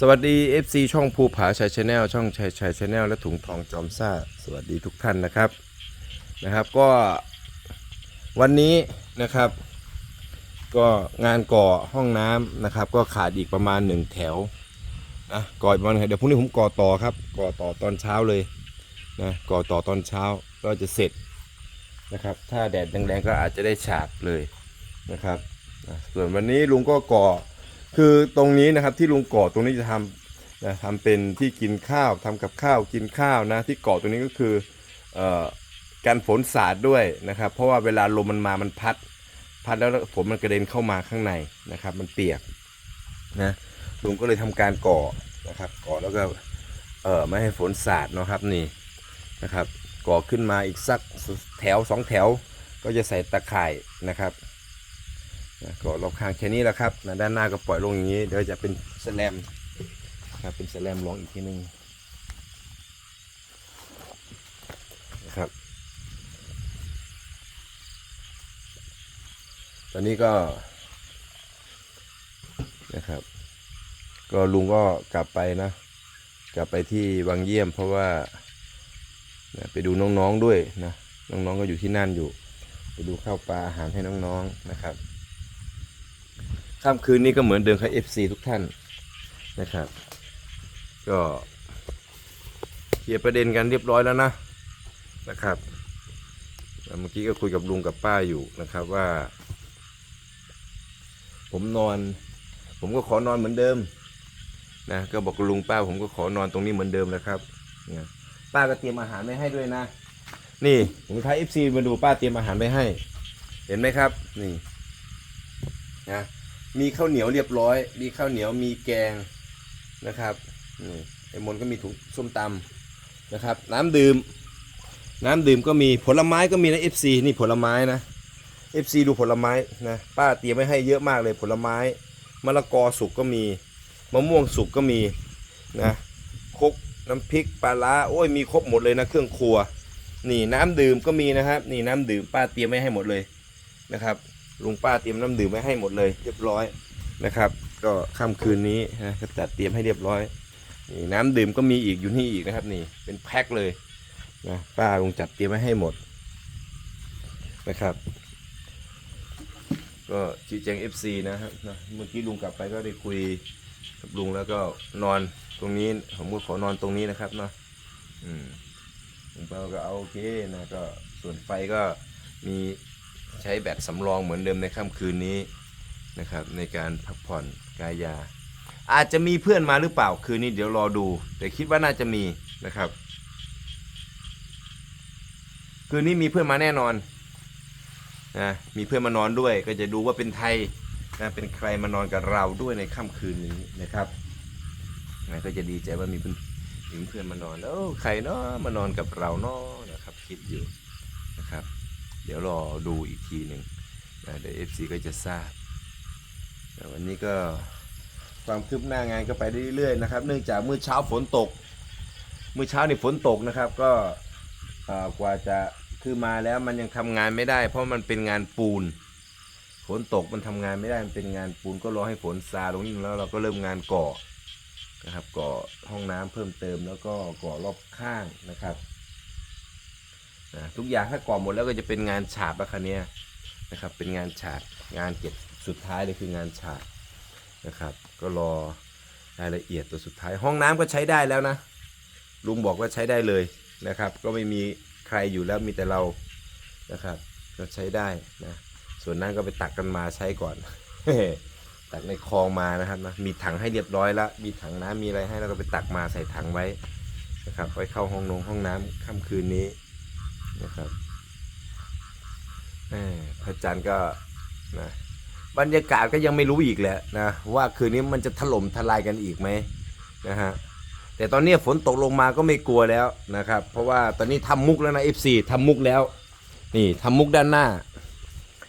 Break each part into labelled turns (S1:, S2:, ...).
S1: สวัสดี FC ช่องภูผาชัยชาแนลช่องชัยชัยชาแนลและถุงทองจอมซ่า สวัสดีทุกท่านนะครับนะครับก็วันนี้นะครับ ก็งานก่อห้องน้ำนะครับ ก็ขาดอีกประมาณหนึ่งแถวนะก่ออีกประมาณเดี๋ยวพรุ่งนี้ผมก่อต่อครับก่อต่อตอนเช้าเลยนะก่อต่อตอนเช้าก็จะเสร็จนะครับ ถ้าแดดแรงๆก็อาจจะได้ฉาบเลยนะครับส่วนวันนี้ลุงก็ก่อ คือตรงนี้นะครับที่ลุงก่อตรงนี้จะทำนะทำเป็นที่กินข้าวทำกับข้าวกินข้าวนะที่ก่อตรงนี้ก็คืออการฝนสาดด้วยนะครับ เพราะว่าเวลาลมมันมามันพัด พัดแล้วฝนมันกระเด็นเข้ามาข้างในนะครับ มันเปียกนะลุงก็เลยทำการก่อนะครับ ก่อแล้วก็เออไม่ให้ฝนสาดนะครับนี่นะครับ ก่อขึ้นมาอีกสักแถวสองแถว ก็จะใส่ตะข่ายนะครับ นะก็รอบข้างแค่นี้แหละครับนะด้านหน้าก็ปล่อยลงอย่างนี้ เดี๋ยวจะเป็นสแลมนะครับเป็นสแลมลงอีกทีหนึงนะครับ ตอนนี้ก็นะครับ ก็ลุงก็กลับไปนะ กลับไปที่วังเยี่ยมเพราะว่านะไปดูน้องๆด้วยนะ น้องๆก็อยู่ที่นั่นอยู่ ไปดูข้าวปลาอาหารให้น้องๆนะครับ ค่ำคืนนี้ก็เหมือนเดิมครับ FC ทุกท่านนะครับ ก็เคลียร์ประเด็นกันเรียบร้อยแล้วนะนะครับเมื่อกี้ก็คุยกับลุงกับป้าอยู่นะครับว่า ผมนอน ผมก็ขอนอนเหมือนเดิมนะก็บอกลุงป้า ผมก็ขอนอนตรงนี้เหมือนเดิมนะครับป้าก็เตรียมอาหารไว้ให้ด้วยนะ นี่ผมท้าย FC มาดูป้าเตรียมอาหารไว้ให้ เห็นไหมครับ นี่นะ มีข้าวเหนียวเรียบร้อย มีข้าวเหนียวมีแกงนะครับไอ้มนก็มีถุงส้มตำนะครับ น้ำดื่ม น้ำดื่มก็มีผลไม้ก็มีนะ FC นี่ผลไม้นะ FC ดูผลไม้นะป้าเตรียมไว้ให้เยอะมากเลยผลไม้มะละกอสุกก็มีมะม่วงสุกก็มีนะคกน้ำพริกปลาร้าโอ้ยมีครบหมดเลยนะเครื่องครัว นี่น้ำดื่มก็มีนะครับ นี่น้ำดื่มป้าเตรียมไว้ให้หมดเลยนะครับ ลุงป้าเตรียมน้ำดื่มไว้ให้หมดเลย เรียบร้อยนะครับ ก็ค่ำคืนนี้นะก็จัดเตรียมให้เรียบร้อยนี่น้ำดื่มก็มีอีกอยู่นี่อีกนะครับนี่เป็นแพ็คเลยนะป้าลุงจัดเตรียมไว้ให้หมดนะครับ ก็ชี้แจง FC นะครับนะเมื่อกี้ลุงกลับไปก็ได้คุยกับลุงแล้วก็นอนตรงนี้ผมก็ขอนอนตรงนี้นะครับเนาะอืมลุงเปาก็เอาโอเคนะก็ส่วนไฟก็มี ใช้แบตสำรองเหมือนเดิมในค่ำคืนนี้นะครับในการพักผ่อนกายยา อาจจะมีเพื่อนมาหรือเปล่าคืนนี้เดี๋ยวรอดู แต่คิดว่าน่าจะมีนะครับ คืนนี้มีเพื่อนมาแน่นอนนะมีเพื่อนมานอนด้วย ก็จะดูว่าเป็นไทยนะเป็นใครมานอนกับเราด้วยในค่ำคืนนี้นะครับนะก็จะดีใจว่ามีเพื่อนเพื่อนมานอนแล้วใครเนาะมานอนกับเราเนาะนะครับ คิดอยู่ เดี๋ยวรอดูอีกทีหนึ่งนะเดี๋ยวเอฟซีก็จะทราบแต่วันนี้ก็ความคืบหน้างานก็ไปเรื่อยๆนะครับ เนื่องจากเมื่อเช้าฝนตก เมื่อเช้านี่ฝนตกนะครับ ก็กว่าจะคือมาแล้วมันยังทำงานไม่ได้ เพราะมันเป็นงานปูน ฝนตกมันทำงานไม่ได้ มันเป็นงานปูนก็รอให้ฝนซาลงนิดนึงแล้วเราก็เริ่มงานก่อนะครับก่อห้องน้ำเพิ่มเติมแล้วก็ก่อรอบข้างนะครับ นะทุกอย่างถ้าก่อหมดแล้วก็จะเป็นงานฉาบแล้วคันนี้นะครับ เป็นงานฉาบงานเก็บสุดท้ายเลยคืองานฉาบนะครับ ก็รอรายละเอียดตัวสุดท้าย ห้องน้ำก็ใช้ได้แล้วนะ ลุงบอกว่าใช้ได้เลยนะครับ ก็ไม่มีใครอยู่แล้วมีแต่เรานะครับ ก็ใช้ได้นะส่วนนั้นก็ไปตักกันมาใช้ก่อนตักในคลองมานะครับนะมีถังให้เรียบร้อยแล้วมีถังน้ำมีอะไรให้แล้วก็ไปตักมาใส่ถังไว้นะครับไว้เข้าห้องนงห้องน้ำค่ำคืนนี้ นะครับพระจันทร์ก็นะบรรยากาศก็ยังไม่รู้อีกแหละนะว่าคืนนี้มันจะถล่มทลายกันอีกไหมนะฮะแต่ตอนนี้ฝนตกลงมาก็ไม่กลัวแล้วนะครับ เพราะว่าตอนนี้ทำมุกแล้วนะ F4 ทำมุกแล้ว นี่ทำมุกด้านหน้า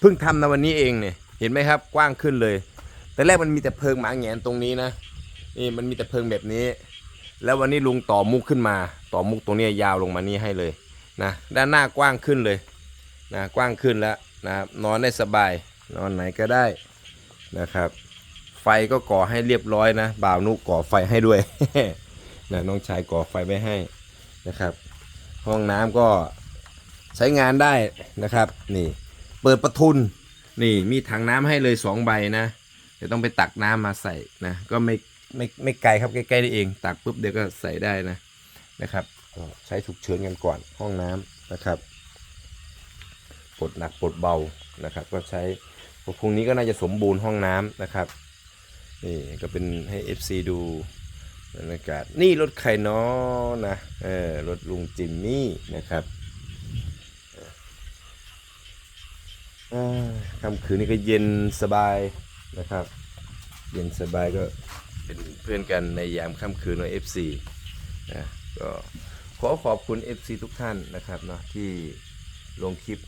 S1: เพิ่งทำนะวันนี้เองเนี่ยเห็นไหมครับกว้างขึ้นเลย แต่แรกมันมีแต่เพิงหมาแงนตรงนี้นะนี่มันมีแต่เพิงแบบนี้ แล้ววันนี้ลุงต่อมุกขึ้นมา ต่อมุกตรงนี้ยาวลงมานี่ให้เลย นะด้านหน้ากว้างขึ้นเลยนะกว้างขึ้นแล้วนะครับนอนได้สบายนอนไหนก็ได้นะครับ ไฟก็ก่อให้เรียบร้อยนะบ่าวนุก่อไฟให้ด้วยนะน้องชายก่อไฟไว้ให้นะครับ ห้องน้ำก็ใช้งานได้นะครับนี่เปิดประทุนนี่มีถังน้ำให้เลยสองใบนะเดี๋ยวต้องไปตักน้ำมาใส่นะก็ไม่ไม่ไม่ไกลครับใกล้ๆนี่เอง ตักปุ๊บเดี๋ยวก็ใส่ได้นะนะครับ ใช้ฉุกเฉินกันก่อนห้องน้ำนะครับปลดหนักปลดเบานะครับ ก็ใช้พรุ่งนี้ก็น่าจะสมบูรณ์ห้องน้ำนะครับนี่ก็เป็นให้ FC ดูบรรยากาศนี่รถไข่น้อนะเออรถลุงจิมมี่นะครับค่ำคืนนี้ก็เย็นสบายนะครับ เย็นสบายก็เป็นเพื่อนกันในยามค่ำคืนของ FC นะก็ ขอขอบคุณ FC ทุกท่านนะครับเนาะที่ลงคลิป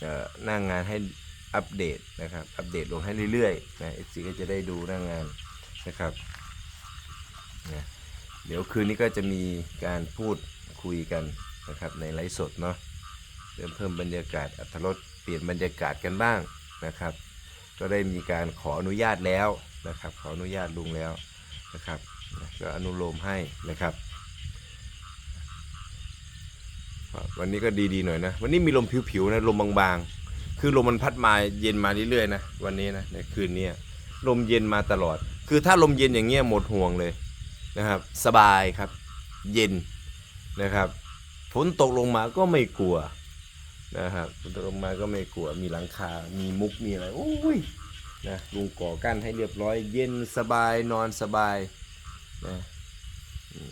S1: เอ่อหน้างงานให้อัปเดตนะครับ อัปเดตลงให้เรื่อยๆนะ FC ก็จะได้ดูหน้างงานนะครับนะเดี๋ยวคืนนี้ก็จะมีการพูดคุยกันนะครับในไลฟ์สดเนาะเริ่มเพิ่มบรรยากาศอัธรสเปลี่ยนบรรยากาศกันบ้างนะครับ ก็ได้มีการขออนุญาตแล้วนะครับ ขออนุญาตลุงแล้วนะครับ ก็อนุโลมให้นะครับครับ วันนี้ก็ดีๆหน่อยนะ วันนี้มีลมผิวๆนะลมบางๆ คือลมมันพัดมาเย็นมาเรื่อยๆนะวันนี้นะในคืนนี้ลมเย็นมาตลอด คือถ้าลมเย็นอย่างเงี้ยหมดห่วงเลยนะครับ สบายครับ เย็นนะครับฝนตกลงมาก็ไม่กลัวนะครับฝนตกลงมาก็ไม่กลัว มีหลังคา มีมุกมีอะไรโอ้ยนะลุงก่อกั้นให้เรียบร้อย เย็นสบายนอนสบายนะ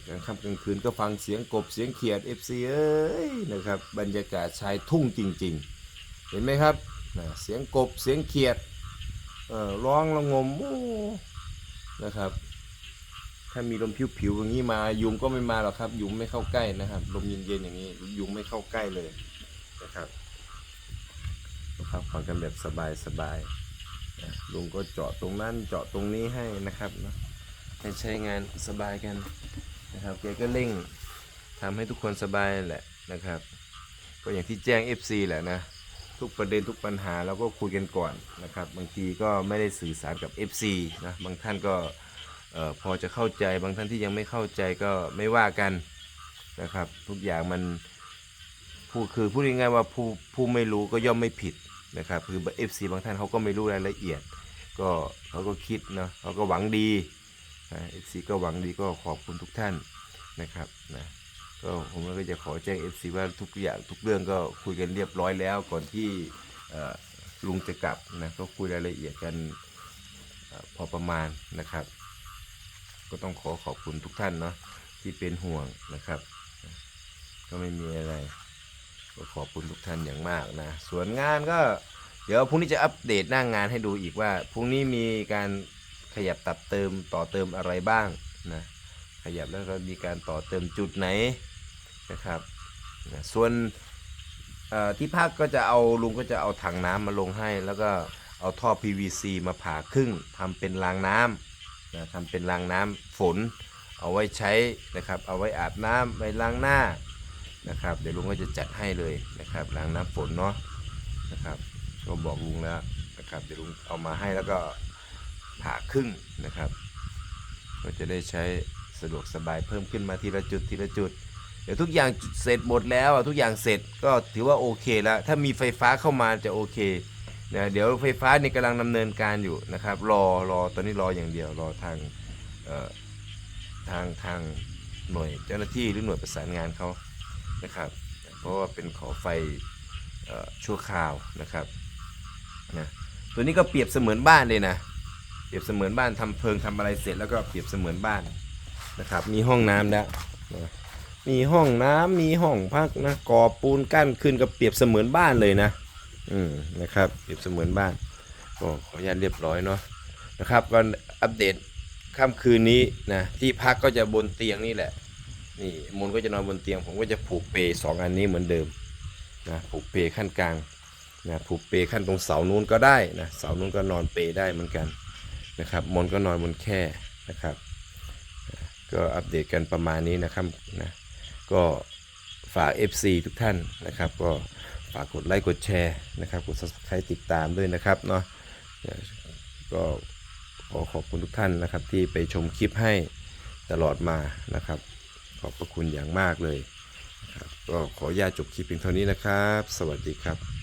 S1: กลางค่ำกลางคืนก็ฟังเสียงกบเสียงเขียด FC เอ้ยนะครับบรรยากาศชายทุ่งจริง ๆ เห็นไหมครับเสียงกบเสียงเขียดร้องระงมนะครับ ถ้ามีลมผิวๆอย่างนี้มายุงก็ไม่มาหรอกครับ ยุงไม่เข้าใกล้นะครับลมเย็นๆอย่างนี้ยุงไม่เข้าใกล้เลยนะครับพักผ่อนกันแบบสบายๆลุงก็เจาะตรงนั้นเจาะตรงนี้ให้นะครับนะให้ใช้งานสบายกัน นะครับแกก็เร่งทำให้ทุกคนสบายแหละนะครับ ก็อย่างที่แจ้ง FC แหละนะทุกประเด็นทุกปัญหาเราก็คุยกันก่อนนะครับ บางทีก็ไม่ได้สื่อสารกับ FC นะบางท่านก็พอจะเข้าใจบางท่านที่ยังไม่เข้าใจก็ไม่ว่ากันนะครับ ทุกอย่างมันผู้คือพูดง่ายๆว่าผู้ผู้ไม่รู้ก็ย่อมไม่ผิดนะครับคือ FC บางท่านเขาก็ไม่รู้รายละเอียด ก็เขาก็คิดเนาะเขาก็หวังดี เอฟซีก็หวังดีก็ขอบคุณทุกท่านนะครับนะก็ผมก็จะขอแจ้ง FC ว่าทุกอย่างทุกเรื่องก็คุยกันเรียบร้อยแล้วก่อนที่ลุงจะกลับนะก็คุยรายละเอียดกันอพอประมาณนะครับ ก็ต้องขอขอบคุณทุกท่านเนาะที่เป็นห่วงนะครับ ก็ไม่มีอะไร ก็ขอบคุณทุกท่านอย่างมากนะส่วนงานก็เดี๋ยวพรุ่งนี้จะอัปเดตหน้างงานให้ดูอีกว่าพรุ่งนี้มีการ ขยับตัดเติมต่อเติมอะไรบ้างนะขยับแล้วก็มีการต่อเติมจุดไหนนะครับนะส่วนที่ภาคก็จะเอาลุงก็จะเอาถังน้ำมาลงให้ แล้วก็เอาท่อ PVC มาผ่าครึ่งทำเป็นรางน้ำนะทำเป็นรางน้ำฝน เอาไว้ใช้นะครับ เอาไว้อาบน้ำไว้ล้างหน้านะครับ เดี๋ยวลุงก็จะจัดให้เลยนะครับล้างน้ำฝนเนาะนะครับก็บอกลุงแล้วนะครับเดี๋ยวลุงเอามาให้แล้วก็ ผ่าครึ่งนะครับ ก็จะได้ใช้สะดวกสบายเพิ่มขึ้นมาทีละจุดทีละจุด เดี๋ยวทุกอย่างเสร็จหมดแล้วทุกอย่างเสร็จก็ถือว่าโอเคแล้ว ถ้ามีไฟฟ้าเข้ามาจะโอเคนะเดี๋ยวไฟฟ้านี่กำลังดำเนินการอยู่นะครับ รอรอตอนนี้รออย่างเดียวรอทางทางทางหน่วยเจ้าหน้าที่หรือหน่วยประสานงานเขานะครับ เพราะว่าเป็นขอไฟอชั่วคราวนะครับนะตัวนี้ก็เปรียบเสมือนบ้านเลยนะ เปรียบเสมือนบ้านทำเพิงทำอะไรเสร็จแล้วก็เปรียบเสมือนบ้านนะครับ มีห้องน้ำแล้วนะมีห้องน้ำมีห้องพักนะก่อปูนกั้นขึ้นก็เปรียบเสมือนบ้านเลยนะ อืมนะครับ เปรียบเสมือนบ้านก็ขออนุญาตเรียบร้อยเนาะนะครับก็อัปเดตค่ำคืนนี้นะที่พักก็จะบนเตียงนี่แหละนี่มนก็จะนอนบนเตียง ผมก็จะผูกเปลสองอันนี้เหมือนเดิมนะผูกเปลขั้นกลางนะผูกเปลขั้นตรงเสานู้นก็ได้นะเสานู้นก็นอนเปลได้เหมือนกัน นะครับมนก็นอนบนแค่นะครับ ก็อัปเดตกันประมาณนี้นะครับนะก็ฝาก FC ทุกท่านนะครับ ก็ฝากกดไลค์กดแชร์นะครับกด subscribe ติดตามด้วยนะครับเนาะก็ขอขอบคุณทุกท่านนะครับ ที่ไปชมคลิปให้ตลอดมานะครับ ขอบพระคุณอย่างมากเลยก็ขออนุญาตจบคลิปเพียงเท่านี้นะครับ สวัสดีครับ